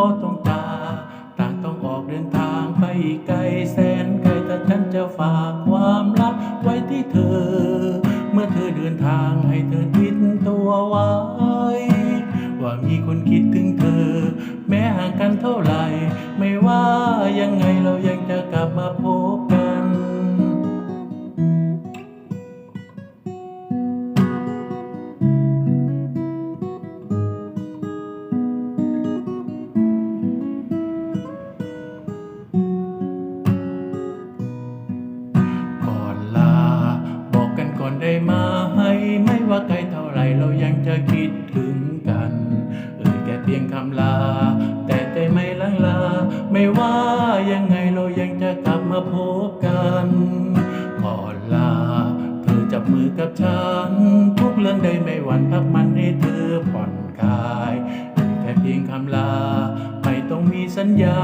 ก็ต้องตา ต่างต้องออกเดินทางไปไกลแสนไกลแต่ฉันจะฝากความรักไว้ที่เธอ เมื่อเธอเดินทางให้เธอติดตัวไว้ ว่ามีคนคิดถึงเธอ แม้ห่างกันเท่าไหร่ ไม่ว่ายังไงเรา เรายังจะกลับมาพบกันก่อนลา เธอจับมือกับฉัน ทุกเรื่องใดไม่หวั่นพักมันให้เธอผ่อนคลายเอ่ยแค่เพียงคำลา ไม่ต้องมีสัญญา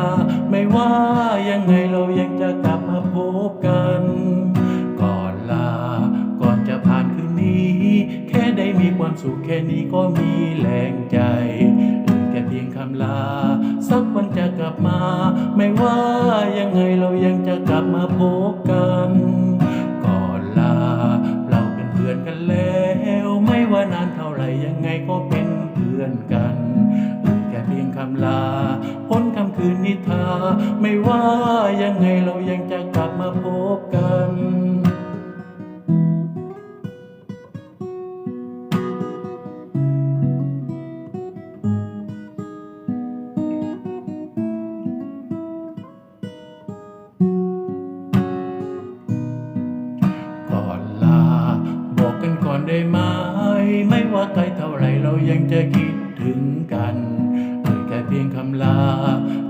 ไม่ว่ายังไงเรายังจะกลับมาพบกันก่อนลา ก่อนจะผ่านคืนนี้ แค่ได้มีความสุขแค่นี้ก็มีแรงใจเอ่ยแค่เพียงคำลา สักวันจะกลับมา ไม่ว่ายังไงเรายังจะกลับมาพบกัน ก่อนลาเราเป็นเพื่อนกันแล้ว ไม่ว่านานเท่าไหร่ยังไงก็เป็น ไกลเท่าไหรเรายังจะคิดถึงกันเอ่ยแค่เพียงคำลา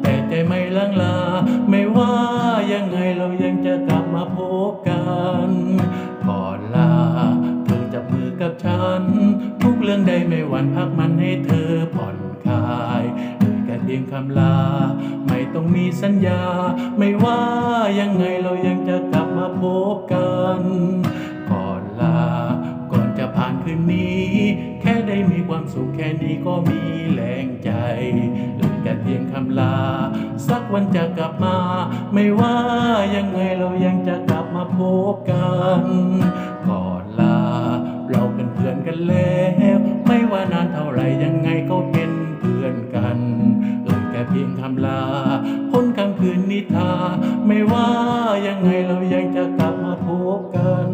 แต่ใจไม่ลังลา ไม่ว่ายังไงเรายังจะกลับมาพบกันก่อนลา เธอจับมือกับฉัน ทุกเรื่องใดไม่หวั่นพักมันให้เธอผ่อนคลายเอ่ยแค่เพียงคำลา ไม่ต้องมีสัญญา ไม่ว่ายังไงเรายังจะกลับมาพบกันก่อนลา มีความสุขแค่นี้ก็มีแรงใจเหลือแค่เพียงคำลา สักวันจะกลับมา ไม่ว่ายังไงเรายังจะกลับมาพบกันก่อนลา เราเป็นเพื่อนกันแล้ว ไม่ว่านานเท่าไหรยังไงก็เป็นเพื่อนกันเอ่ยแค่เพียงคำลาพ้นคำคืนนิทราไม่ว่ายังไงเรายังจะกลับมาพบกัน